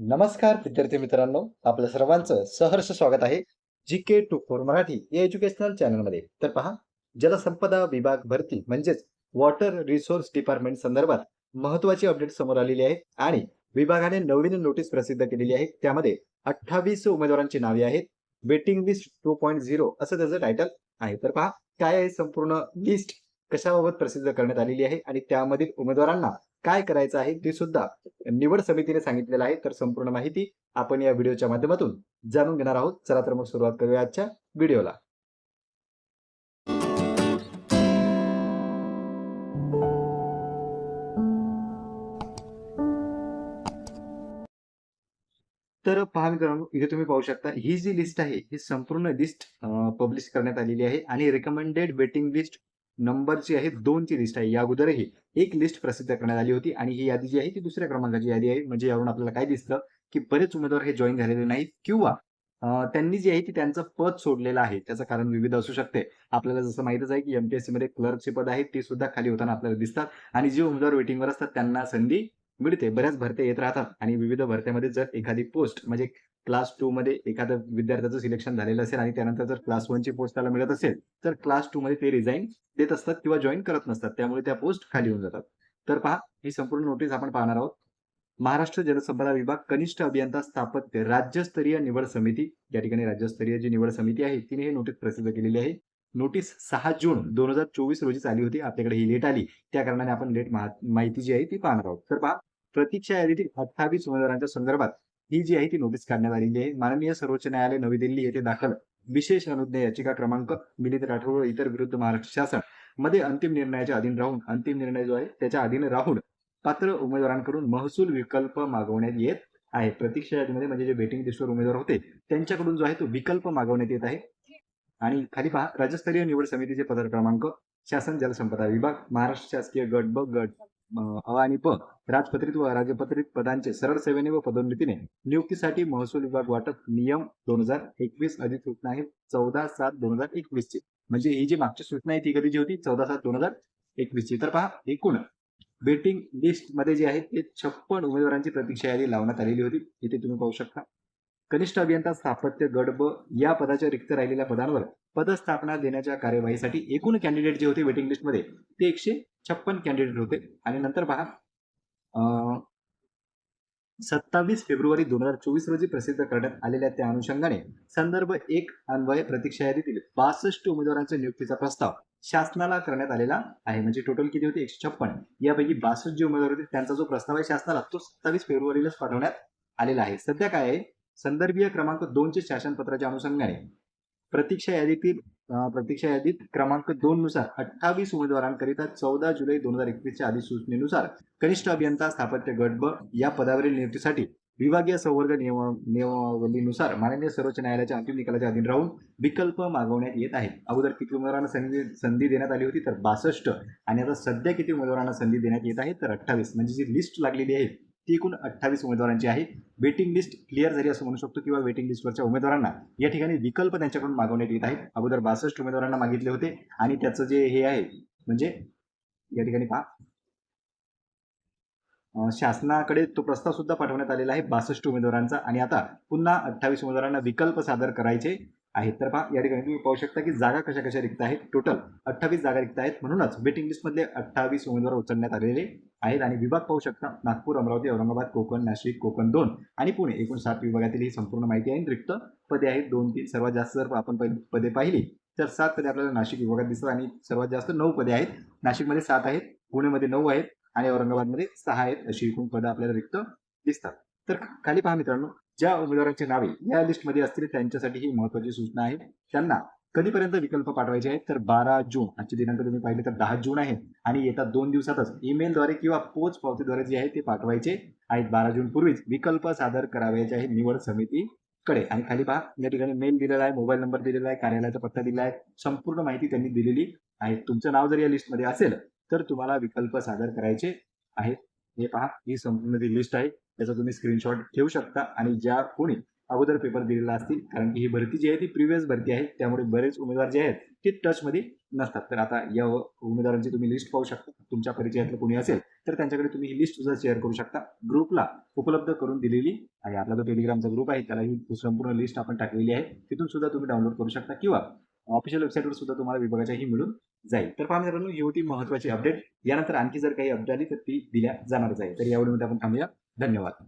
नमस्कार विद्यार्थी मित्रांनो. आपलं सर्वांचं सहर्ष स्वागत आहे G K two four Marathi या एज्युकेशनल चॅनलमध्ये तर पहा जलसंपदा विभाग भरती म्हणजेच वॉटर रिसोर्स डिपार्टमेंट संदर्भात महत्वाची अपडेट समोर आलेली आहे आणि विभागाने नवीन नोटीस प्रसिद्ध केलेली आहे. त्यामध्ये अठ्ठावीस उमेदवारांची नावे आहेत. Waiting list two point zero असं त्याचं टायटल आहे. तर पहा काय आहे संपूर्ण लिस्ट कशाबाबत प्रसिद्ध करण्यात आलेली आहे? आणि त्यामधील उमेदवारांना काय करायचं आहे ते सुद्धा निवड समितीने सांगितलेलं आहे. तर संपूर्ण माहिती आपण या व्हिडिओच्या माध्यमातून जाणून घेणार आहोत. चला तर मग सुरुवात करूया आजच्या व्हिडिओला. तर पहा मित्रांनो इथे तुम्ही पाहू शकता ही जी लिस्ट आहे ही संपूर्ण लिस्ट पब्लिश करण्यात आलेली आहे. आणि रिकमेंडेड वेटिंग लिस्ट नंबरची आहे दोनची लिस्ट आहे. या अगोदरही एक लिस्ट प्रसिद्ध करण्यात आली होती आणि ही यादी जी आहे ती दुसऱ्या क्रमांकाची यादी आहे. म्हणजे यावरून आपल्याला काय दिसतं की बरेच उमेदवार हे जॉईन झालेले नाहीत किंवा त्यांनी जी आहे ती त्यांचं पद सोडलेलं आहे. त्याचं कारण विविध असू शकते. आपल्याला जसं माहितच आहे की एमपीएससी मध्ये क्लर्कचे पद आहेत ती सुद्धा खाली होताना आपल्याला दिसतात. आणि जे उमेदवार वेटिंगवर असतात त्यांना संधी मिळते. बऱ्याच भरत्या येत राहतात. आणि विविध भरत्यामध्ये जर एखादी पोस्ट म्हणजे क्लास टू मध्ये एखादं विद्यार्थ्याचं सिलेक्शन झालेलं असेल आणि त्यानंतर जर क्लास वनची पोस्ट त्याला मिळत असेल तर क्लास टू मध्ये ते रिझाईन देत असतात किंवा जॉईन करत नसतात. त्यामुळे त्या पोस्ट खाली होऊन जातात. तर पहा ही संपूर्ण नोटीस आपण पाहणार आहोत. महाराष्ट्र जलसंपदा विभाग कनिष्ठ अभियंता स्थापत्य राज्यस्तरीय निवड समिती या ठिकाणी राज्यस्तरीय जी निवड समिती आहे तिने ही नोटीस प्रसिद्ध केलेली आहे. नोटीस सहा जून दोन हजार चोवीस रोजीच आली होती. आपल्याकडे ही लेट आली. त्या कारणाने आपण लेट माहिती जी आहे ती पाहणार आहोत. तर पहा प्रतीक्षा यादीतील अठ्ठावीस उमेदवारांच्या संदर्भात ही जी आहे ती नोटीस काढण्यात आलेली आहे. माननीय सर्वोच्च न्यायालय नवी दिल्ली येथे दाखल विशेष अनुज्ञा याचिका क्रमांक मिलिंद राठोड इतर विरुद्ध महाराष्ट्र शासनमध्ये अंतिम निर्णयाच्या अधीन राहून अंतिम निर्णय जो आहे त्याच्या अधीन राहून पात्र उमेदवारांकडून महसूल विकल्प मागवण्यात येत आहे. प्रतीक्षा यादीमध्ये म्हणजे जे वेटिंग लिस्टवर उमेदवार होते त्यांच्याकडून जो आहे तो विकल्प मागवण्यात येत आहे. आणि खाली पहा राज्यस्तरीय निवड समितीचे पत्र क्रमांक शासन जलसंपदा विभाग महाराष्ट्र शासकीय गट ब गट अ आणि प राजपत्रित व राजपत्रित पदांचे सरळ सेवेने व पदोन्नतीने नियुक्तीसाठी महसूल विभाग वाटप नियम दोन हजार एकवीस अधिसूचना आहे चौदा सात दोन हजार एकवीस ची म्हणजे ही जी मागची सूचना आहे ती कधीची होती? चौदा सात दोन हजार एकवीस ची तर पहा एकूण वेटिंग लिस्टमध्ये जे आहे ते छप्पन उमेदवारांची प्रतीक्षा यादी लावण्यात आलेली होती. इथे तुम्ही पाहू शकता. कनिष्ठ अभियंता स्थापत्य गड ब या पदाच्या रिक्त राहिलेल्या पदांवर पदस्थापना देण्याच्या कार्यवाहीसाठी एकूण कॅन्डिडेट जे होते वेटिंग लिस्टमध्ये ते एकशे छप्पन कॅन्डिडेट होते. आणि नंतर पहा सत्तावीस फेब्रुवारी दोन हजार चोवीस रोजी प्रसिद्ध करण्यात आलेल्या त्या अनुषंगाने संदर्भ एक अन्वय प्रतीक्षा यादीतील बासष्ट उमेदवारांच्या नियुक्तीचा प्रस्ताव शासनाला करण्यात आलेला आहे. म्हणजे टोटल किती होते? एकशे छप्पन. यापैकी बासष्ट जे उमेदवार होते त्यांचा जो प्रस्ताव आहे शासनाला तो सत्तावीस फेब्रुवारीलाच पाठवण्यात आलेला आहे. सध्या काय आहे? संदर्भीय क्रमांक दोनचे शासनपत्राच्या अनुषंगाने प्रतीक्षा यादीतील प्रतीक्षा यादीत क्रमांक दोन नुसार अठ्ठावीस उमेदवारांकरिता चौदा जुलै दोन हजार एकवीसच्या अधिसूचनेनुसार कनिष्ठ अभियंता स्थापत्य गट ब या पदावरील नियुक्तीसाठी विभागीय संवर्ग नियम नियमावलीनुसार माननीय सर्वोच्च न्यायालयाच्या अंतिम निकालाच्या अधीन राहून विकल्प मागवण्यात येत आहेत. अगोदर किती उमेदवारांना संधी संधी देण्यात आली होती? तर बासष्ट. आणि आता सध्या किती उमेदवारांना संधी देण्यात येत आहे? तर अठ्ठावीस. म्हणजे जी लिस्ट लागलेली आहे ती एकूण अठ्ठावीस उमेदवारांची आहे. वेटिंग लिस्ट क्लिअर झाली असं म्हणू शकतो किंवा वेटिंग लिस्टवरच्या उमेदवारांना. या ठिकाणी विकल्प त्यांच्याकडून मागवण्यात येत आहेत. अगोदर बासष्ट उमेदवारांना मागितले होते आणि त्याचं जे हे आहे म्हणजे या ठिकाणी पहा. शासनाकडे तो प्रस्ताव सुद्धा पाठवण्यात आलेला आहे बासष्ट उमेदवारांचा. आणि आता पुन्हा अठ्ठावीस उमेदवारांना विकल्प सादर करायचे आहेत. तर पहा या ठिकाणी तुम्ही पाहू शकता की जागा कशा कशा रिक्त आहेत. टोटल अठ्ठावीस जागा रिक्त आहेत. म्हणूनच वेटिंग लिस्टमधले अठ्ठावीस उमेदवार उचलण्यात आलेले आहेत आणि विभाग पाहू शकता नागपूर अमरावती औरंगाबाद कोकण नाशिक कोकण दोन आणि पुणे. एकूण सात विभागातील ही संपूर्ण माहिती आहे. रिक्त पदे आहेत. दोन तीन सर्वात जास्त जर आपण पदे पाहिली तर सात पदे आपल्याला नाशिक विभागात दिसतात आणि सर्वात जास्त नऊ पदे आहेत. नाशिकमध्ये सात आहेत पुणेमध्ये नऊ आहेत आणि औरंगाबादमध्ये सहा आहेत अशी एकूण पदं आपल्याला रिक्त दिसतात. तर खाली पहा मित्रांनो ज्या उमेदवारांची नावे या लिस्टमध्ये असतील त्यांच्यासाठी ही महत्वाची सूचना आहे. त्यांना कधीपर्यंत विकल्प पाठवायचे आहेत? तर बारा जून आजचे दिनांक तुम्ही पाहिले तर दहा जून आहे आणि येत्या दोन दिवसातच. ईमेलद्वारे किंवा पोच पावतीद्वारे जे आहे ते पाठवायचे आहेत बारा जून पूर्वीच. विकल्प सादर करावयाचे आहे निवड समितीकडे. आणि खाली पहा या ठिकाणी मेल दिलेला आहे मोबाईल नंबर दिलेला आहे कार्यालयाचा पत्ता दिलेला आहे. संपूर्ण माहिती त्यांनी दिलेली आहे. तुमचं नाव जर या लिस्टमध्ये असेल तर तुम्हाला विकल्प सादर करायचे आहेत. हे पहा ही संपूर्ण ती लिस्ट आहे त्याचा तुम्ही स्क्रीनशॉट ठेवू शकता. आणि ज्या कोणी अगोदर पेपर दिलेला असतील. कारण की ही भरती जी आहे ती प्रिव्हियस भरती आहे. त्यामुळे बरेच उमेदवार जे आहेत ते टचमध्ये नसतात. तर आता या उमेदवारांची तुम्ही लिस्ट पाहू शकता. तुमच्या परिचयातलं कोणी असेल तर त्यांच्याकडे तुम्ही ही लिस्ट सुद्धा शेअर करू शकता. ग्रुपला उपलब्ध करून दिलेली आहे आपला जो टेलिग्रामचा ग्रुप आहे त्याला ही संपूर्ण लिस्ट आपण टाकलेली आहे. तिथून सुद्धा तुम्ही डाउनलोड करू शकता किंवा ऑफिशियल वेबसाईटवर सुद्धा तुम्हाला विभागाच्या ही मिळून जाईल. तर पहा मित्रांनो ही होती महत्वाची अपडेट यानंतर आणखी जर काही अपडेट आली तर ती दिल्या जाणारच आहे तर यावेळी आपण थांबूया. धन्यवाद.